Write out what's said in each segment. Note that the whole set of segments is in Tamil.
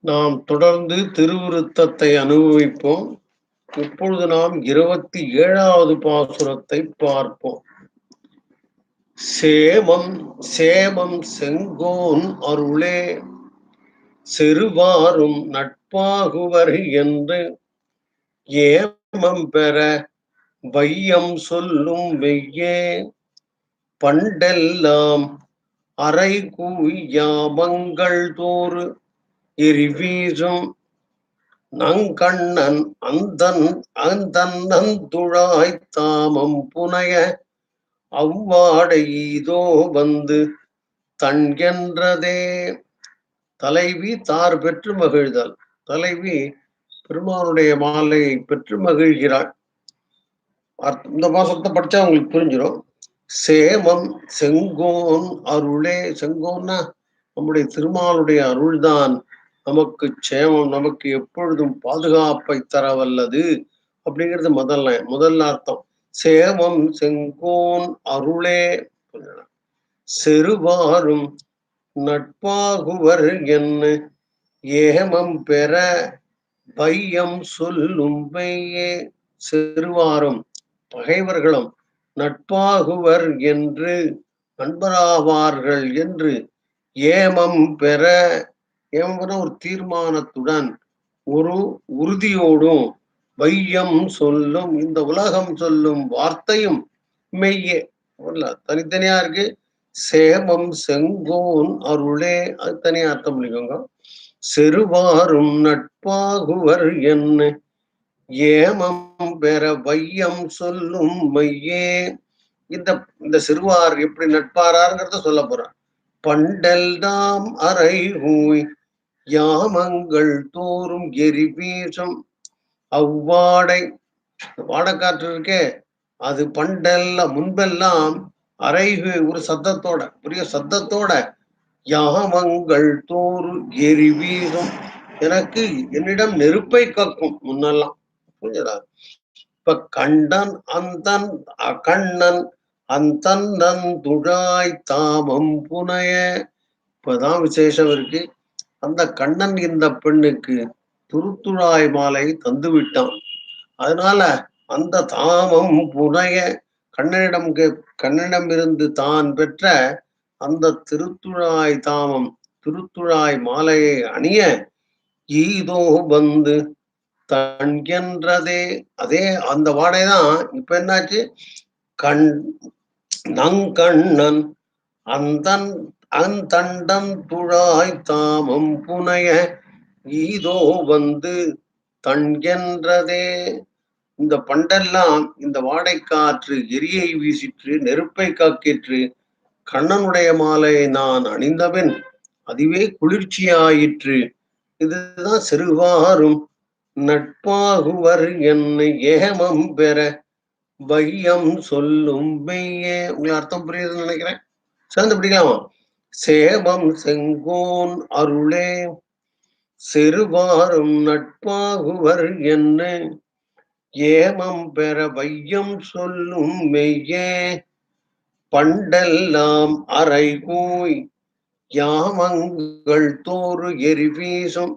நாம் தொடர்ந்து திருவிருத்தத்தை அனுபவிப்போம். இப்பொழுது நாம் இருபத்தி ஏழாவது பாசுரத்தை பார்ப்போம். சேமம் சேமம் செங்கோன் அருளே செருவாரும் நட்பாகுவர் என்று. ஏமம் பெற வையம் சொல்லும் வெய்யே பண்டெல்லாம் அரை கூயாமங்கள் தோறு. எரிவீசும் நங்கண்ணன் அந்தன் அந்தன் துழாய் தாமம் புனைய அவ்வாடை இதோ வந்து தன் என்றதே தலைவி தார் பெற்று மகிழ்தல். தலைவி பெருமானுடைய மாலையை பெற்று மகிழ்கிறாள். இந்த மாசத்தை படிச்சா உங்களுக்கு புரிஞ்சிடும் சேமம் செங்கோன் அருளே செங்கோன்னா நம்முடைய திருமாலுடைய அருள்தான். நமக்கு சேமம் நமக்கு எப்பொழுதும் பாதுகாப்பை தர வல்லது அப்படிங்கிறது முதல்ல முதல் அர்த்தம். சேமம் செங்கோன் அருளே. செருவாரும் நட்பாகுவர் என்ன ஏமம் பெற பையம் சொல்லும் பையே செருவாரும் பகைவர்களும் நட்பாகுவர் என்று நண்பராவார்கள் என்று ஏமம் பெற ஏமம் ஒரு தீர்மானத்துடன் ஒரு உறுதியோடும் வையம் சொல்லும் இந்த உலகம் சொல்லும் வார்த்தையும் மெய்யே. தனித்தனியா இருக்கு. சேமம் செங்கோன் அருளே. அது தனியா அர்த்தம் பண்ணிக்கோங்க. செருவாரும் நட்பாகுவர் என்ன. ஏமம் பெற வையம் சொல்லும் மையே இந்த இந்த சிறுவார் எப்படி நட்பாராருங்கிறத சொல்ல போறான் பண்டெல்லாம் அறை ஊய். யாமங்கள் தோறும் எரி வீசும். அவ்வாடை வாடைக்காற்று இருக்கே அது பண்டெல்லாம் முன்பெல்லாம் அரைகு ஒரு சத்தத்தோட பெரிய சத்தத்தோட யாமங்கள் தோறும் எரி வீசும். எனக்கு என்னிடம் நெருப்பை கக்கும் முன்னெல்லாம். புரிஞ்சதா? இப்ப கண்டன் அந்தன் அகண்ணன் அந்தன் துழாய் தாமம் புனைய. இப்பதான் விசேஷம் இருக்கு. அந்த கண்ணன் இந்த பெண்ணுக்கு துருத்துழாய் மாலை தந்து விட்டான். அதனால அந்த தாமம் புனைய கண்ணனிடம் கண்ணனிடமிருந்து தான் பெற்ற அந்த திருத்துழாய் தாமம் திருத்துழாய் மாலையை அணிய ஈதோ வந்து தன் என்றதே அதே அந்த வாடைதான் இப்ப என்னாச்சு? கண் நங்கண்ணன் அந்தன் அந்தண்டம் துழாய் தாமம் புனைய ஈதோ வந்து தன் என்றதே இந்த பண்டெல்லாம் இந்த வாடை காற்று எரியை வீசிற்று நெருப்பை காக்கிற்று. கண்ணனுடைய மாலை நான் அணிந்தவன் அதுவே குளிர்ச்சியாயிற்று. இதுதான் சிறுவாரும் நட்பாகுவர் என்னை ஏமம் பெற வையம் சொல்லும் மெய்யே. உங்களை அர்த்தம் புரியுதுன்னு நினைக்கிறேன். சேர்ந்து பிடிக்கலாமா? சேவம் செங்கோன் அருளே. சிறுவாரும் நட்பாகுவர் என்ன? ஏமம் பெற வையம் சொல்லும் மெய்யே. பண்டெல்லாம் அரைகூய் யாமங்கள் தோறு எரிவீசும்.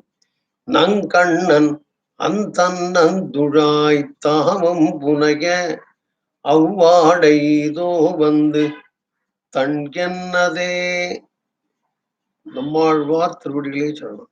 நங்கண்ணன் அந்தன்னந்துழாய் தாமம் புனைய. அவ்வாடைதோ வந்து தன்கென்னதே. நம்மாழ்வார் திருவடிகளே சொல்லணும்